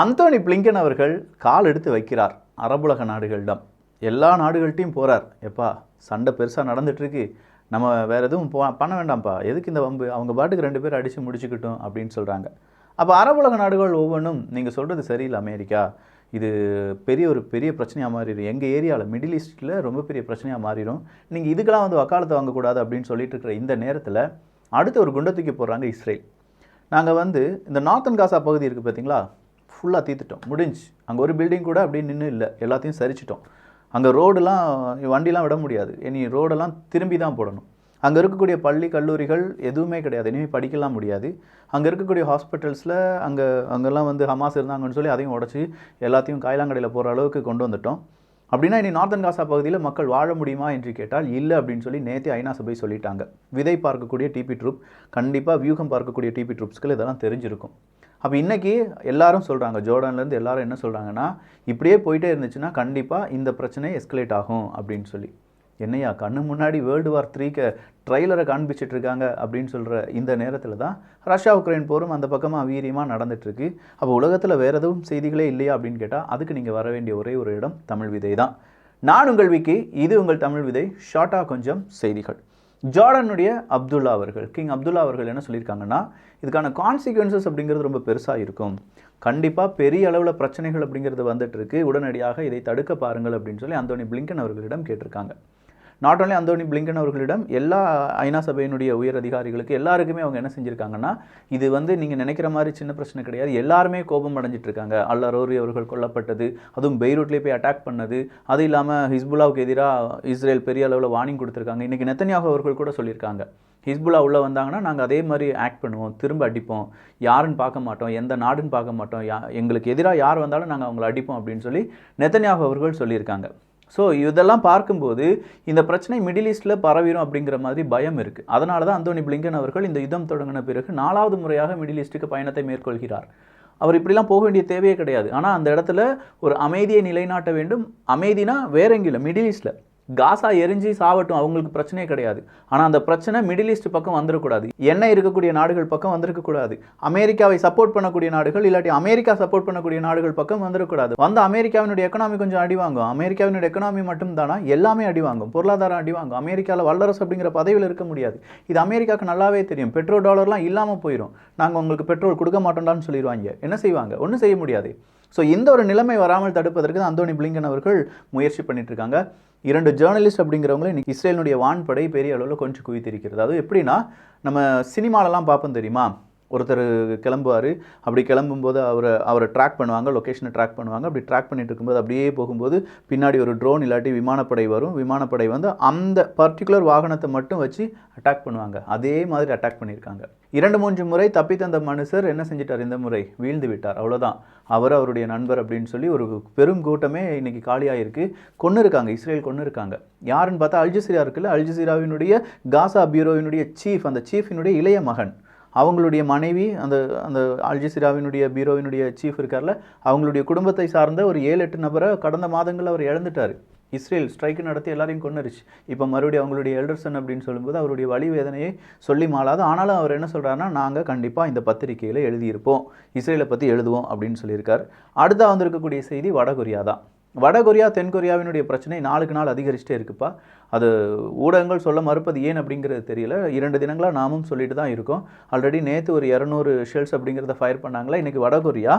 Anthony Blinken அவர்கள் கால் எடுத்து வைக்கிறார். அரபுலக நாடுகளிடம். எல்லா நாடுகள்கிட்டையும் போகிறார் எப்பா சண்டை பெருசாக நடந்துகிட்ருக்கு நம்ம வேறு எதுவும் போ பண்ண வேண்டாம்ப்பா. எதுக்கு இந்த வம்பு? அவங்க பாட்டுக்கு ரெண்டு பேர் அடித்து முடிச்சுக்கிட்டோம் அப்படின்னு சொல்கிறாங்க அப்போ அரபுலக நாடுகள் ஒவ்வொன்றும் நீங்கள் சொல்கிறது சரியில்லை அமெரிக்கா. இது பெரிய ஒரு பெரிய பிரச்சனையாக மாறிடும் எங்கள் ஏரியாவில் மிடில் ஈஸ்ட்டில் ரொம்ப பெரிய பிரச்சனையாக மாறிடும். நீங்கள் இதுக்கெல்லாம் வந்து வக்காலத்தை வாங்கக்கூடாது அப்படின்னு சொல்லிட்டு இருக்கிற இந்த நேரத்தில் அடுத்து ஒரு குண்டை தூக்கி போடுறாங்க இஸ்ரேல். நாங்கள் வந்து இந்த நார்த்தன் காசா பகுதி இருக்குது பார்த்தீங்களா ஃபுல்லாக தீர்த்துட்டோம் முடிஞ்சு அங்கே ஒரு பில்டிங் கூட அப்படியே நின்று இல்லை. எல்லாத்தையும் சரிச்சிட்டோம். அங்கே ரோடெல்லாம் வண்டிலாம் விட முடியாது. இனி ரோடெல்லாம் திரும்பி தான் போடணும். அங்கே இருக்கக்கூடிய பள்ளி கல்லூரிகள் எதுவுமே கிடையாது. இனிமேல் படிக்கலாம் முடியாது. அங்கே இருக்கக்கூடிய ஹாஸ்பிட்டல்ஸில் அங்கே அங்கெல்லாம் வந்து ஹமாஸ் இருந்தாங்கன்னு சொல்லி அதையும் உடச்சி எல்லாத்தையும் காயிலாங்கடையில் போகிற அளவுக்கு கொண்டு வந்துட்டோம். அப்படின்னா இனி நார்த்தன் காசா பகுதியில் மக்கள் வாழ முடியுமா என்று கேட்டால் இல்லை அப்படின்னு சொல்லி நேற்று ஐநா சபை சொல்லிட்டாங்க. விதை பார்க்கக்கூடிய டிபி ட்ரூப் கண்டிப்பாக வியூகம் பார்க்கக்கூடிய டிபி ட்ரூப்ஸ்கள் இதெல்லாம் தெரிஞ்சிருக்கும். அப்போ இன்றைக்கி எல்லாரும் சொல்கிறாங்க ஜோர்டான்லேருந்து எல்லாரும் என்ன சொல்கிறாங்கன்னா இப்படியே போயிட்டே இருந்துச்சுன்னா கண்டிப்பாக இந்த பிரச்சனை எஸ்கலேட் ஆகும் அப்படின்னு சொல்லி. என்னையா கண்ணு முன்னாடி வேர்ல்டு வார் த்ரீக்கு ட்ரைலரை காண்பிச்சிட்டு இருக்காங்க அப்படின்னு சொல்கிற இந்த நேரத்தில் தான் ரஷ்யா உக்ரைன் போரும் அந்த பக்கமாக வீரியமாக நடந்துகிட்ருக்கு அப்போ உலகத்தில் வேறு எதுவும் செய்திகளே இல்லையா அப்படின்னு கேட்டால் அதுக்கு நீங்கள் வர வேண்டிய ஒரே ஒரு இடம் தமிழ் விதை தான். நான் உங்கள் விக்கி இது உங்கள் தமிழ் விதை. ஷார்ட்டாக கொஞ்சம் செய்திகள். ஜார்டனுடைய அப்துல்லா அவர்கள் கிங் அப்துல்லா அவர்கள் என்ன சொல்லியிருக்காங்கன்னா இதுக்கான கான்சிக்வன்சஸ் அப்படிங்கிறது ரொம்ப பெருசாக இருக்கும். கண்டிப்பாக பெரிய அளவில் பிரச்சனைகள் அப்படிங்கிறது வந்துட்டு இருக்கு. உடனடியாக இதை தடுக்க பாருங்கள் அப்படின்னு சொல்லி அந்தோனி பிளிங்கன் அவர்களிடம் கேட்டிருக்காங்க. நாட் ஓன்லி அந்தோனி பிளிங்கன் அவர்களிடம் எல்லா ஐநா சபையினுடைய உயர் அதிகாரிகளுக்கு எல்லாருக்குமே அவங்க என்ன செஞ்சுருக்காங்கன்னா இது வந்து நீங்கள் நினைக்கிற மாதிரி சின்ன பிரச்சனை கிடையாது. எல்லாருமே கோபம் அடைஞ்சிட்ருக்காங்க. அல்ல ரோரி அவர்கள் கொல்லப்பட்டது அதுவும் பெய்ரூட்லேயே போய் அட்டாக் பண்ணது அது இல்லாமல் ஹிஸ்புல்லாவுக்கு எதிராக இஸ்ரேல் பெரிய அளவில் வார்னிங் கொடுத்துருக்காங்க. இன்றைக்கி நெத்தனியாக அவர்கள் கூட சொல்லியிருக்காங்க. ஹிஸ்புல்லா உள்ளே வந்தாங்கன்னா நாங்கள் அதே மாதிரி ஆக்ட் பண்ணுவோம் திரும்ப அடிப்போம். யாருன்னு பார்க்க மாட்டோம் எந்த நாடுன்னு பார்க்க மாட்டோம். யா எங்களுக்கு எதிராக யார் வந்தாலும் நாங்கள் அவங்கள அடிப்போம் அப்படின்னு சொல்லி நெத்தனியாக அவர்கள் சொல்லியிருக்காங்க. ஸோ இதெல்லாம் பார்க்கும்போது இந்த பிரச்சனை மிடில் ஈஸ்டில் பரவிடும் அப்படிங்கிற மாதிரி பயம் இருக்குது அதனால தான் அந்தோனி பிளிங்கன் அவர்கள் இந்த யுத்தம் தொடங்கின பிறகு நாலாவது முறையாக மிடில் ஈஸ்ட்டுக்கு பயணத்தை மேற்கொள்கிறார். அவர் இப்படிலாம் போக வேண்டிய தேவையே கிடையாது. ஆனால் அந்த இடத்துல ஒரு அமைதியை நிலைநாட்ட வேண்டும். அமைதினா வேற எங்கேயும் மிடில் ஈஸ்ட்டில் காசா எரிஞ்சு சாவட்டும் அவங்களுக்கு பிரச்சனையே கிடையாது. ஆனால் அந்த பிரச்சனை மிடில் ஈஸ்ட் பக்கம் வந்துடக்கூடாது எண்ணெய் இருக்கக்கூடிய நாடுகள் பக்கம் வந்திருக்கக்கூடாது. அமெரிக்காவை சப்போர்ட் பண்ணக்கூடிய நாடுகள் இல்லாட்டி அமெரிக்கா சப்போர்ட் பண்ணக்கூடிய நாடுகள் பக்கம் வந்துடக்கூடாது வந்து அமெரிக்காவினுடைய எக்கனாமி கொஞ்சம் அடி வாங்கும். அமெரிக்காவினுடைய எக்கனாமி மட்டும் தானா எல்லாமே அடி வாங்கும். பொருளாதாரம் அடி வாங்கும். அமெரிக்காவில் வல்லரசு அப்படிங்கிற பதவியில் இருக்க முடியாது. இது அமெரிக்காவுக்கு நல்லாவே தெரியும். பெட்ரோல் டாலர்லாம் இல்லாமல் போயிடும் நாங்கள் உங்களுக்கு பெட்ரோல் கொடுக்க மாட்டோம்டான்னு சொல்லிடுவாங்க. என்ன செய்வாங்க? ஒன்றும் செய்ய முடியாது. ஸோ இந்த ஒரு நிலைமை வராமல் தடுப்பதற்கு தான் அந்தோனி பிளிங்கன் அவர்கள் முயற்சி பண்ணிட்டு இருக்காங்க. இரண்டு ஜேர்னலிஸ்ட் அப்படிங்கிறவங்கள இன்றைக்கி இஸ்ரேலினுடைய வான்படை பெரிய அளவில் கொஞ்சம் குவித்திருக்கிறது. அது எப்படின்னா நம்ம சினிமாலலாம் பார்ப்போம் தெரியுமா? ஒருத்தர் கிளம்புவார். அப்படி கிளம்பும்போது அவரை அவரை ட்ராக் பண்ணுவாங்க லொக்கேஷனை ட்ராக் பண்ணுவாங்க. அப்படி ட்ராக் பண்ணிட்டு இருக்கும்போது அப்படியே போகும்போது பின்னாடி ஒரு ட்ரோன் இல்லாட்டி விமானப்படை வரும். விமானப்படை வந்து அந்த பர்டிகுலர் வாகனத்தை மட்டும் வச்சு அட்டாக் பண்ணுவாங்க. அதே மாதிரி அட்டாக் பண்ணியிருக்காங்க. இரண்டு மூன்று முறை தப்பி தந்த மனுஷர் என்ன செஞ்சிட்டார்? இந்த முறை வீழ்ந்து விட்டார். அவ்வளோதான் அவர் அவருடைய நண்பர் அப்படின்னு சொல்லி ஒரு பெரும் கூட்டமே இன்னைக்கு காலியாகிருக்கு கொன்று இருக்காங்க. இஸ்ரேல் கொன்று இருக்காங்க. யாருன்னு பார்த்தா அல்ஜசீரா இருக்குல்ல? அல்ஜசீராவினுடைய காசா பியூரோவினுடைய சீஃப் அந்த சீஃபினுடைய இளைய மகன். அவங்களுடைய மனைவி அந்த அந்த அல்ஜசிராவினுடைய பீரோவினுடைய சீஃப் இருக்கார்ல அவங்களுடைய குடும்பத்தை சார்ந்த ஒரு ஏழு எட்டு நபரை கடந்த மாதங்கள் அவர் இழந்துட்டார். இஸ்ரேல் ஸ்ட்ரைக்கு நடத்தி எல்லாரையும் கொண்டுருச்சு இப்போ மறுபடியும் அவங்களுடைய எல்டர்சன் அப்படின்னு சொல்லும்போது அவருடைய வழி வேதனையை சொல்லி மாளாது. ஆனாலும் அவர் என்ன சொல்கிறாருன்னா நாங்கள் கண்டிப்பாக இந்த பத்திரிகையில் எழுதியிருப்போம். இஸ்ரேலை பற்றி எழுதுவோம் அப்படின்னு சொல்லியிருக்கார். அடுத்தா வந்திருக்கக்கூடிய செய்தி வடகொரியா தான். வடகொரியா தென்கொரியாவினுடைய பிரச்சனை நாளுக்கு நாள் அதிகரிச்சுட்டே இருக்குப்பா. அது ஊடகங்கள் சொல்ல மறுப்பது ஏன் அப்படிங்கிறது தெரியல. இரண்டு தினங்களாக நாமும் சொல்லிட்டு தான் இருக்கோம். ஆல்ரெடி நேற்று ஒரு இரநூறு ஷெல்ஸ் அப்படிங்கிறத ஃபயர் பண்ணாங்களா? இன்றைக்கி வடகொரியா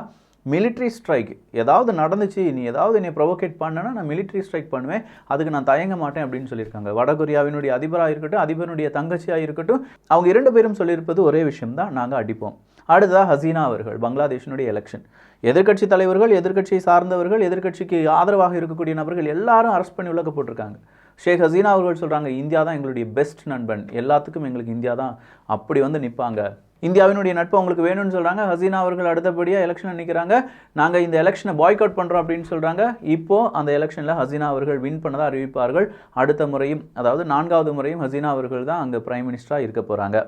மிலிட்ரி ஸ்ட்ரைக் ஏதாவது நடந்துச்சு நீ ஏதாவது என்னை ப்ரொவோகேட் பண்ணனா நான் மிலிட்ரி ஸ்ட்ரைக் பண்ணுவேன். அதுக்கு நான் தயங்க மாட்டேன் அப்படின்னு சொல்லியிருக்காங்க. வடகொரியாவினுடைய அதிபராக இருக்கட்டும் அதிபருடைய தங்கச்சியாக இருக்கட்டும் அவங்க இரண்டு பேரும் சொல்லியிருப்பது ஒரே விஷயம் தான். நாங்கள் அடிப்போம். அடுத்ததாக ஹசீனா அவர்கள் பங்களாதேஷினுடைய எலெக்ஷன் எதிர்க்கட்சி தலைவர்கள் எதிர்க்கட்சியை சார்ந்தவர்கள் எதிர்க்கட்சிக்கு ஆதரவாக இருக்கக்கூடிய நபர்கள் எல்லாரும் அரெஸ்ட் பண்ணி உலக போட்டிருக்காங்க. ஷேக் ஹசீனா அவர்கள் சொல்கிறாங்க இந்தியா தான் எங்களுடைய பெஸ்ட் நண்பன். எல்லாத்துக்கும் எங்களுக்கு இந்தியா தான். அப்படி வந்து நிற்பாங்க இந்தியாவினுடைய நட்பு அவங்களுக்கு வேணும்னு சொல்கிறாங்க ஹசீனா அவர்கள் அடுத்தபடியாக எலெக்ஷன் நிற்கிறாங்க நாங்கள் இந்த எலெக்ஷனை பாய்க் பண்ணுறோம் அப்படின்னு சொல்கிறாங்க இப்போது அந்த எலெக்ஷனில் ஹசீனா அவர்கள் வின் பண்ணதாக அறிவிப்பார்கள். அடுத்த முறையும் அதாவது நான்காவது முறையும் ஹசீனா அவர்கள் தான் அங்கே பிரைம் மினிஸ்டராக இருக்க போகிறாங்க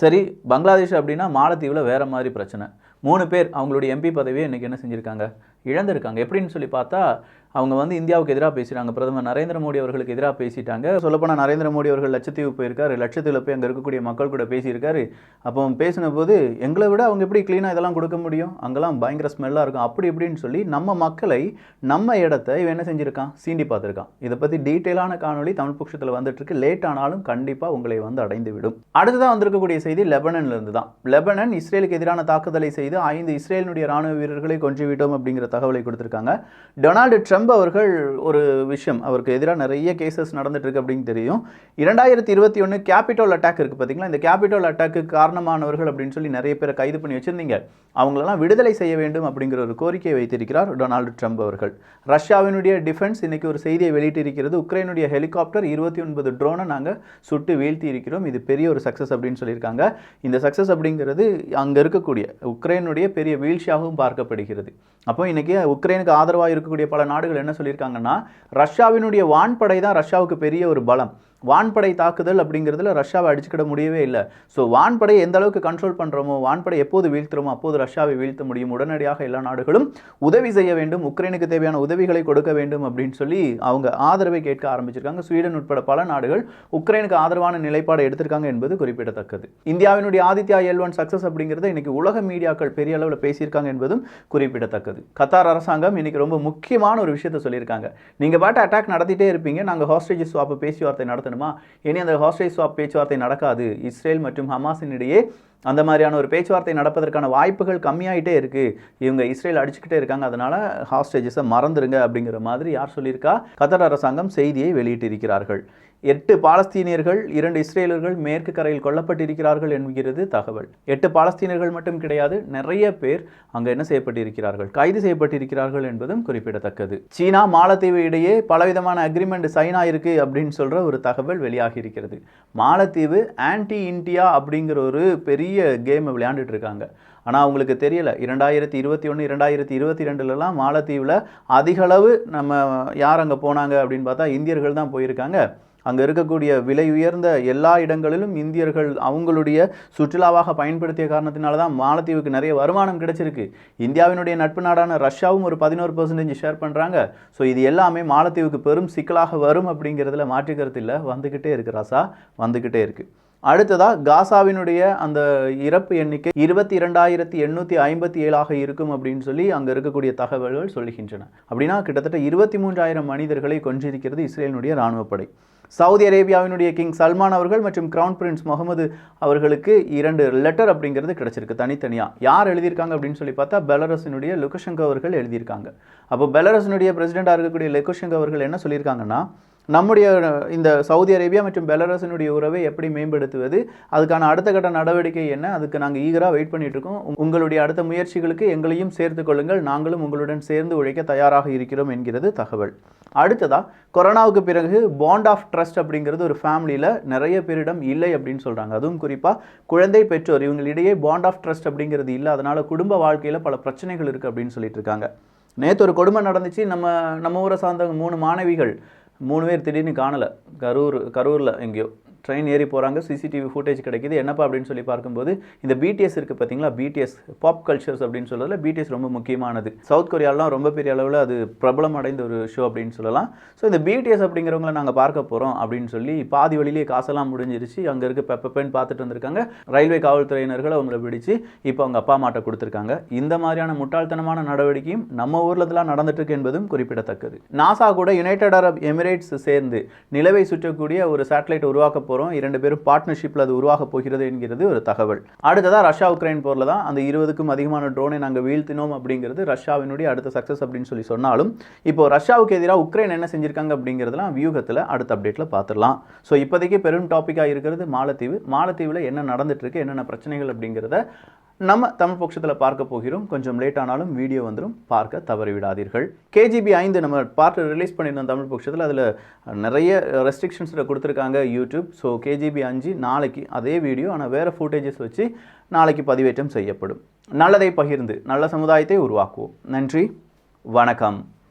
சரி பங்களாதேஷ் அப்படின்னா மாலத்தீவில் வேறு மாதிரி பிரச்சனை. மூணு பேர் அவங்களுடைய எம்பி பதவியை இன்றைக்கி என்ன செஞ்சுருக்காங்க? இழந்திருக்காங்க. எப்படின்னு சொல்லி பார்த்தா அவங்க வந்து இந்தியாவுக்கு எதிராக பேசுகிறாங்க பிரதமர் நரேந்திர மோடி அவர்களுக்கு எதிராக பேசிட்டாங்க. சொல்லப்போனால் நரேந்திர மோடி அவர்கள் லட்சத்தீவு போயிருக்காரு. லட்சத்தீவில் போய் அங்கே இருக்கக்கூடிய மக்கள் கூட பேசியிருக்காரு. அப்போ பேசின போது எங்களை விட அவங்க எப்படி க்ளீனாக இதெல்லாம் கொடுக்க முடியும்? அங்கெல்லாம் பயங்கர ஸ்மெல்லாக இருக்கும். அப்படி இப்படின்னு சொல்லி நம்ம மக்களை நம்ம இடத்த இவன் என்ன செஞ்சுருக்கான்? சீண்டி பார்த்துருக்கான். இதை பற்றி டீட்டெயிலான காணொளி தமிழ் பட்சத்தில் வந்துட்டுருக்கு. லேட் ஆனாலும் கண்டிப்பாக உங்களை வந்து அடைந்து விடும் அடுத்ததான் வந்திருக்கக்கூடிய செய்தி லெபனன்லேருந்து தான். லெபனன் இஸ்ரேலுக்கு எதிரான தாக்குதலை செய்து ஐந்து இஸ்ரேலினுடைய ராணுவ வீரர்களை கொன்று விட்டோம் அப்படிங்கிற தகவலை கொடுத்துருக்காங்க. டொனால்டு ட்ரம்ப் அவர்கள் ஒரு விஷயம். அவருக்கு எதிராக நிறைய கேசஸ் நடந்துட்டு இருக்கு அப்படின்னு தெரியும். இரண்டாயிரத்தி இருபத்தி ஒன்று கேபிட்டல் அட்டாக் இருக்கு பார்த்தீங்களா இந்த கேபிட்டல் அட்டாக்கு காரணமானவர்கள் அப்படின்னு சொல்லி நிறைய பேரை கைது பண்ணி வச்சிருந்தீங்க. அவங்களெல்லாம் விடுதலை செய்ய வேண்டும் அப்படிங்கிற ஒரு கோரிக்கையை வைத்திருக்கிறார் டொனால்டு ட்ரம்ப் அவர்கள். ரஷ்யாவினுடைய டிஃபென்ஸ் இன்னைக்கு ஒரு செய்தியை வெளியிட்டிருக்கிறது. உக்ரைனுடைய ஹெலிகாப்டர் இருபத்தி ஒன்பது ட்ரோனை நாங்கள் சுட்டு வீழ்த்தி இருக்கிறோம். இது பெரிய ஒரு சக்ஸஸ் அப்படின்னு சொல்லியிருக்காங்க. இந்த சக்ஸஸ் அப்படிங்கிறது அங்கே இருக்கக்கூடிய உக்ரைனுடைய பெரிய வீழ்ச்சியாகவும் பார்க்கப்படுகிறது. அப்போ இன்னைக்கு உக்ரைனுக்கு ஆதரவாக இருக்கக்கூடிய பல நாடுகள் என்ன சொல்லியிருக்காங்கன்னா ரஷ்யாவினுடைய வான்படை தான் ரஷ்யாவுக்கு பெரிய ஒரு பலம். வான்படை தாக்குதல் அப்படிங்கிறதுல ரஷ்யாவை அடிச்சுக்கிட முடியவே இல்லை. ஸோ வான்படை எந்த அளவுக்கு கண்ட்ரோல் பண்ணுறோமோ வான்படை எப்போது வீழ்த்துறோமோ அப்போது ரஷ்யாவை வீழ்த்த முடியும். உடனடியாக எல்லா நாடுகளும் உதவி செய்ய வேண்டும் உக்ரைனுக்கு தேவையான உதவிகளை கொடுக்க வேண்டும் அப்படின்னு சொல்லி அவங்க ஆதரவை கேட்க ஆரம்பிச்சிருக்காங்க. ஸ்வீடன் உட்பட பல நாடுகள் உக்ரைனுக்கு ஆதரவான நிலைப்பாடு எடுத்திருக்காங்க என்பது குறிப்பிடத்தக்கது. இந்தியாவினுடைய ஆதித்யா எல் ஒன் சக்சஸ் அப்படிங்கிறத இன்னைக்கு உலக மீடியாக்கள் பெரிய அளவில் பேசியிருக்காங்க என்பதும் குறிப்பிடத்தக்கது. கத்தார் அரசாங்கம் இன்னைக்கு ரொம்ப முக்கியமான ஒரு விஷயத்த சொல்லியிருக்காங்க. நீங்கள் பாட்டு அட்டாக் நடத்திட்டே இருப்பீங்க. நாங்கள் ஹாஸ்டேஜ் ஸ்வாப்பு பேச்சுவார்த்தை நடத்தணும் நடத்தணுமா இனி அந்த ஹாஸ்டேஜ் ஸ்வாப் பேச்சுவார்த்தை நடக்காது. இஸ்ரேல் மற்றும் ஹமாஸின் இடையே அந்த மாதிரியான ஒரு பேச்சுவார்த்தை நடப்பதற்கான வாய்ப்புகள் கம்மியாயிட்டே இருக்குது இவங்க இஸ்ரேல் அடிச்சுக்கிட்டே இருக்காங்க. அதனால் ஹாஸ்டேஜஸை மறந்துருங்க அப்படிங்கிற மாதிரி யார் சொல்லியிருக்கா? கத்தர் அரசாங்கம் செய்தியை வெளியிட்டிருக்கிறார்கள். எட்டு பாலஸ்தீனியர்கள் இரண்டு இஸ்ரேலர்கள் மேற்கு கரையில் கொல்லப்பட்டிருக்கிறார்கள் என்கிறது தகவல். எட்டு பாலஸ்தீனியர்கள் மட்டும் கிடையாது நிறைய பேர் அங்கே என்ன செய்யப்பட்டிருக்கிறார்கள்? கைது செய்யப்பட்டிருக்கிறார்கள் என்பதும் குறிப்பிடத்தக்கது. சீனா மாலத்தீவு இடையே பலவிதமான அக்ரிமெண்ட் சைன் ஆயிருக்கு அப்படின்னு சொல்கிற ஒரு தகவல் வெளியாகி இருக்கிறது. மாலத்தீவு ஆன்டி இந்தியா அப்படிங்கிற ஒரு பெரிய கேமை விளையாண்டுட்டு இருக்காங்க ஆனால் அவங்களுக்கு தெரியலை. இரண்டாயிரத்தி இருபத்தி ஒன்று இரண்டாயிரத்தி இருபத்தி ரெண்டுலலாம் மாலத்தீவில் அதிகளவு நம்ம யார் அங்கே போனாங்க அப்படின்னு பார்த்தா இந்தியர்கள் தான் போயிருக்காங்க. அங்கே இருக்கக்கூடிய விலை உயர்ந்த எல்லா இடங்களிலும் இந்தியர்கள் அவங்களுடைய சுற்றுலாவாக பயன்படுத்திய காரணத்தினால தான் மாலத்தீவுக்கு நிறைய வருமானம் கிடைச்சிருக்கு. இந்தியாவினுடைய நட்பு நாடான ரஷ்யாவும் ஒரு பதினோரு பர்சன்டேஜ் ஷேர் பண்ணுறாங்க ஸோ இது எல்லாமே மாலத்தீவுக்கு பெரும் சிக்கலாக வரும் அப்படிங்கிறதுல மாற்றுக்கிறது இல்லை. வந்துக்கிட்டே இருக்கு ராசா. வந்துக்கிட்டே இருக்குது அடுத்ததாக காசாவினுடைய அந்த இறப்பு எண்ணிக்கை இருபத்தி இரண்டாயிரத்தி எண்ணூற்றி ஐம்பத்தி ஏழாக இருக்கும் அப்படின்னு சொல்லி அங்கே இருக்கக்கூடிய தகவல்கள் சொல்லுகின்றன. அப்படின்னா கிட்டத்தட்ட இருபத்தி மூன்றாயிரம் மனிதர்களை கொன்றிருக்கிறது இஸ்ரேலினுடைய இராணுவப்படை சவுதி அரேபியாவினுடைய கிங் சல்மான் அவர்கள் மற்றும் கிரவுன் பிரின்ஸ் முகமது அவர்களுக்கு இரண்டு லெட்டர் அப்படிங்கிறது கிடைச்சிருக்கு தனித்தனியாக யார் எழுதியிருக்காங்க அப்படின்னு சொல்லி பார்த்தா பெலரஸினுடைய லுகஷங்கோ அவர்கள் எழுதியிருக்காங்க. அப்போ பெலரஸினுடைய பிரசிடெண்டாக இருக்கக்கூடிய லுகஷங்கோ அவர்கள் என்ன சொல்லியிருக்காங்கன்னா நம்முடைய இந்த சவுதி அரேபியா மற்றும் பெலரஸினுடைய உறவை எப்படி மேம்படுத்துவது அதுக்கான அடுத்த கட்ட நடவடிக்கை என்ன அதுக்கு நாங்கள் ஈகராக வெயிட் பண்ணிட்டு இருக்கோம். உங்களுடைய அடுத்த முயற்சிகளுக்கு எங்களையும் சேர்த்து கொள்ளுங்கள். நாங்களும் உங்களுடன் சேர்ந்து உழைக்க தயாராக இருக்கிறோம் என்கிறது தகவல். அடுத்ததாக கொரோனாவுக்கு பிறகு பாண்ட் ஆஃப் ட்ரஸ்ட் அப்படிங்கிறது ஒரு ஃபேமிலியில் நிறைய பேரிடம் இல்லை அப்படின்னு சொல்கிறாங்க அதுவும் குறிப்பாக குழந்தை பெற்றோர் இவங்களிடையே பாண்ட் ஆஃப் ட்ரஸ்ட் அப்படிங்கிறது இல்லை. அதனால் குடும்ப வாழ்க்கையில் பல பிரச்சனைகள் இருக்குது அப்படின்னு சொல்லிட்டு இருக்காங்க. நேற்று ஒரு கொடுமை நடந்துச்சு. நம்ம நம்ம ஊரை சார்ந்த மூணு மாணவிகள் மூணு பேர் திடீர்னு காணலை. கரூர் கரூரில் எங்கேயோ. ட்ரெயின் ஏறி போகிறாங்க சிசிடிவி ஃபுட்டேஜ் கிடைக்குது. என்னப்பா அப்படின்னு சொல்லி பார்க்கும்போது இந்த பிடிஎஸ் இருக்குது பார்த்தீங்களா பிடிஎஸ் பாப் கல்ச்சர்ஸ் அப்படின்னு சொல்கிறதுல பிடிஎஸ் ரொம்ப முக்கியமானது. சவுத் கொரியாலாம் ரொம்ப பெரிய அளவில் அது பிரபலம் அடைந்த ஒரு ஷோ அப்படின்னு சொல்லலாம். ஸோ இந்த பிடிஎஸ் அப்படிங்கிறவங்கள நாங்கள் பார்க்க போகிறோம் அப்படின்னு சொல்லி பாதி வழியிலேயே காசெல்லாம் முடிஞ்சிருச்சு. அங்கே இருக்க பெப்பப்பேன்னு பார்த்துட்டு வந்திருக்காங்க. ரயில்வே காவல்துறையினர்கள் அவங்கள பிடிச்சு இப்போ அவங்க அப்பா மாட்ட கொடுத்துருக்காங்க. இந்த மாதிரியான முட்டாள்தனமான நடவடிக்கையும் நம்ம ஊரில் இதெல்லாம் நடந்துட்டுருக்கு என்பதும் குறிப்பிடத்தக்கது. நாசா கூட யுனைடெட் அரப் எமிரேட்ஸ் சேர்ந்து நிலவை சுற்றக்கூடிய ஒரு சேட்டலைட் உருவாக்க போகிறோம் இரண்டு பேரும் பார்ட்னர்ஷிப்பில் அது உருவாக போகிறது என்கிறது ஒரு தகவல். அடுத்ததாக ரஷ்யா உக்ரைன் போரில் தான் அந்த இருபதுக்கும் அதிகமான ட்ரோனை நாங்கள் வீழ்த்தினோம் அப்படிங்கிறது ரஷ்யாவினுடைய அடுத்த சக்ஸஸ் அப்படின்னு சொல்லி சொன்னாலும் இப்போ ரஷ்யாவுக்கு எதிராக உக்ரைன் என்ன செஞ்சிருக்காங்க அப்படிங்கிறதுலாம் வியூகத்தில் அடுத்த அப்டேட்டில் பார்த்துடலாம் ஸோ இப்போதைக்கு பெரும் டாப்பிக்காக இருக்கிறது மாலத்தீவு. மாலத்தீவில் என்ன நடந்துட்டு இருக்கு என்னென்ன பிரச்சனைகள் அப்படிங்கிறத நம்ம தமிழ் பட்சத்தில் பார்க்க போகிறோம். கொஞ்சம் லேட் ஆனாலும் வீடியோ வந்துடும் பார்க்க தவறிவிடாதீர்கள். கேஜிபி ஐந்து நம்ம பார்த்து ரிலீஸ் பண்ணியிருந்தோம் தமிழ் பட்சத்தில் அதில் நிறைய ரெஸ்ட்ரிக்ஷன்ஸில் கொடுத்துருக்காங்க யூடியூப் ஸோ கேஜிபி அஞ்சு நாளைக்கு அதே வீடியோ ஆனால் வேறு ஃபுட்டேஜஸ் வச்சு நாளைக்கு பதிவேற்றம் செய்யப்படும். நல்லதை பகிர்ந்து நல்ல சமுதாயத்தை உருவாக்குவோம். நன்றி வணக்கம்.